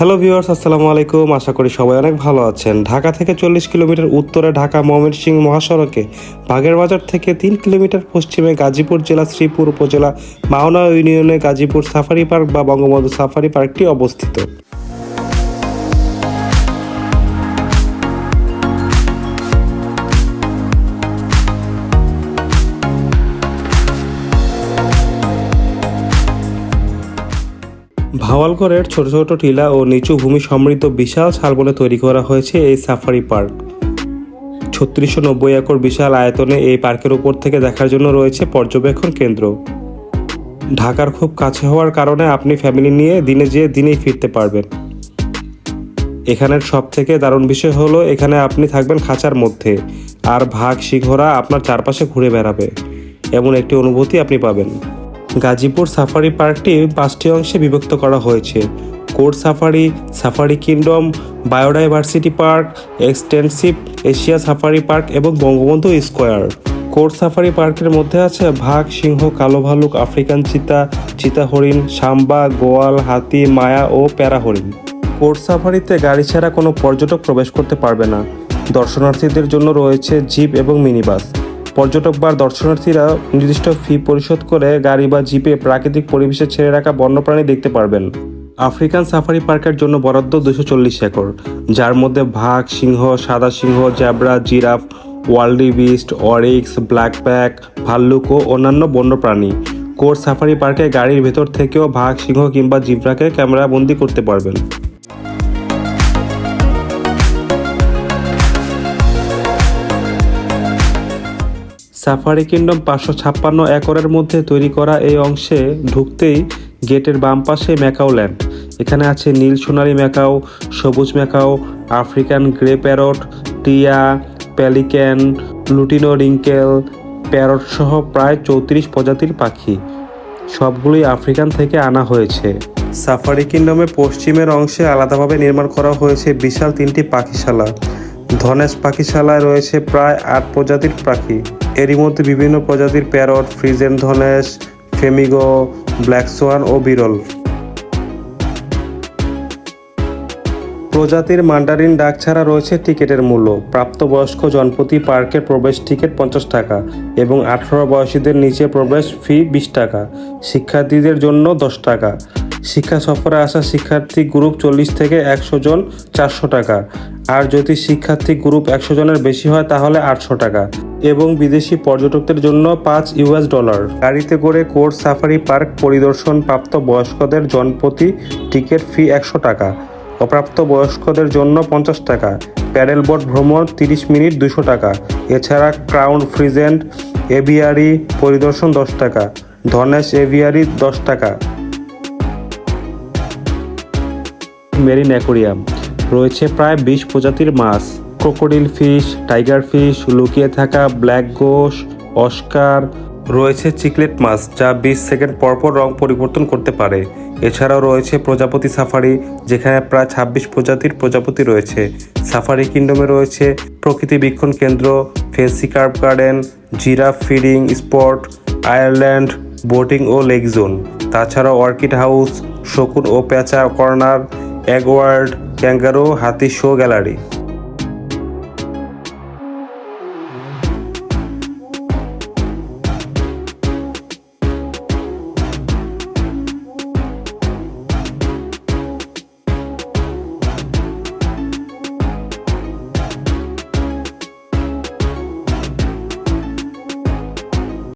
Hello viewers আসসালামু আলাইকুম। আশা করি সবাই অনেক ভালো আছেন। ঢাকা থেকে চল্লিশ কিলোমিটার উত্তরে ঢাকা ময়মনসিংহ মহাসড়কে বাগের বাজার থেকে তিন কিলোমিটার পশ্চিমে গাজীপুর জেলা, শ্রীপুর উপজেলা, মাওনা ইউনিয়নে গাজীপুর সাফারি পার্ক বা বঙ্গবন্ধু সাফারি পার্কটি অবস্থিত। ভাওয়ালগড়ের ছোট ছোট টিলা ও নিচু ভূমি সমৃদ্ধ বিশাল শালবনে তৈরি করা হয়েছে এই সাফারি পার্ক। ছত্রিশশো নব্বই একর বিশাল আয়তনে এই পার্কের উপর থেকে দেখার জন্য রয়েছে পর্যবেক্ষণ কেন্দ্র। ঢাকার খুব কাছে হওয়ার কারণে আপনি ফ্যামিলি নিয়ে দিনে যেয়ে দিনেই ফিরতে পারবেন। এখানের সব থেকে দারুণ বিষয় হলো এখানে আপনি থাকবেন খাঁচার মধ্যে, আর ভাগ সিংহরা আপনার চারপাশে ঘুরে বেড়াবে। এমন একটি অনুভূতি আপনি পাবেন। গাজীপুর সাফারি পার্কটি পাঁচটি অংশে বিভক্ত করা হয়েছে। Core safari safari kingdom, biodiversity park, extensive Asia safari park এবং বঙ্গবন্ধু স্কোয়ার। কোর সাফারি পার্কের মধ্যে আছে ভাগ, সিংহ, কালো ভালুক, আফ্রিকান চিতা চিতা হরিণ সাম্বা, গোয়াল, হাতি, মায়া ও প্যারা হরিণ কোর সাফারিতে গাড়ি ছাড়া কোনো পর্যটক প্রবেশ করতে পারবে না। দর্শনার্থীদের জন্য রয়েছে জিপ এবং মিনি বাস পর্যটক বা দর্শনার্থীরা নির্দিষ্ট ফি পরিশোধ করে গাড়ি বা জিপে প্রাকৃতিক পরিবেশে ছেড়ে রাখা বন্যপ্রাণী দেখতে পারবেন। আফ্রিকান সাফারি পার্কের জন্য বরাদ্দ দুশো চল্লিশ একর, যার মধ্যে ভাগ সিংহ, সাদা সিংহ, zebra, giraffe, wildebeest, oryx black buck ভাল্লুক ও অন্যান্য বন্যপ্রাণী। কোর সাফারি পার্কে গাড়ির ভেতর থেকেও ভাগ সিংহ কিংবা জিব্রাকে ক্যামেরা বন্দি করতে পারবেন। সাফারি কিংডম পাঁচশো ছাপ্পান্ন একরের মধ্যে তৈরি করা এই অংশে ঢুকতেই গেটের বাম পাশে ম্যাকাও ল্যান্ড। এখানে আছে নীল সোনালী ম্যাকাও, সবুজ ম্যাকাও, আফ্রিকান গ্রে প্যারট, টিয়া, প্যালিক্যান, লুটিনো রিঙ্কেল, প্যারট সহ প্রায় চৌত্রিশ প্রজাতির পাখি। সবগুলোই আফ্রিকান থেকে আনা হয়েছে। সাফারি কিংডমে পশ্চিমের অংশে আলাদাভাবে নির্মাণ করা হয়েছে বিশাল তিনটি পাখিশালা। ধনেশ পাখিশালায় রয়েছে প্রায় আট প্রজাতির পাখি। এরই মধ্যে বিভিন্ন প্রজাতির প্যারট, ফ্রিজেন ধনেশ, ফেমিগো, ব্ল্যাক সোয়ান ও বিরল। প্রজাতির মান্ডারিন ডাক ছাড়া রয়েছে টিকিটের মূল্য। প্রাপ্তবয়স্ক জনপ্রতি পার্কের প্রবেশ টিকিট পঞ্চাশ টাকা এবং আঠারো বয়সীদের নিচে প্রবেশ ফি বিশ টাকা। শিক্ষার্থীদের জন্য দশ টাকা। শিক্ষা সফরে আসা শিক্ষার্থী গ্রুপ চল্লিশ থেকে একশো জন চারশো টাকা। আর যদি শিক্ষার্থী গ্রুপ একশো জনের বেশি হয় তাহলে আটশো টাকা। এবং বিদেশি পর্যটকদের জন্য পাঁচ ইউএস ডলার। গাড়িতে করে কোর্স সাফারি পার্ক পরিদর্শন প্রাপ্ত বয়স্কদের জনপ্রতি টিকিট ফি একশো টাকা, অপ্রাপ্ত বয়স্কদের জন্য পঞ্চাশ টাকা প্যাডেল বোট ভ্রমণ তিরিশ মিনিট দুশো টাকা, এছাড়া ক্রাউন ফ্রিজেন্ট, এভিয়ারি পরিদর্শন দশ টাকা, ধনেশ এভিয়ারি দশ টাকা। মেরিন অ্যাকোরিয়াম, রয়েছে প্রায় বিশ প্রজাতির মাছ। ক্রোকোডিল ফিশ, টাইগার ফিশ, লুকিয়ে থাকা ব্ল্যাক গোশ, অস্কার। রয়েছে চিকলেট মাছ, যা বিশ সেকেন্ড পরপর রং পরিবর্তন করতে পারে। এছাড়াও রয়েছে প্রজাপতি সাফারি, যেখানে প্রায় ছাব্বিশ প্রজাতির প্রজাপতি রয়েছে। সাফারি কিংডমে রয়েছে প্রকৃতি বীক্ষণ কেন্দ্র, fancy carp garden, giraffe feeding spot, island, boating ও লেক জোন। তাছাড়াও অর্কিড হাউস, শকুন ও পেঁচা কর্নার এগওয়ার্ল্ড ক্যাঙ্গারো, হাতি শো গ্যালারি।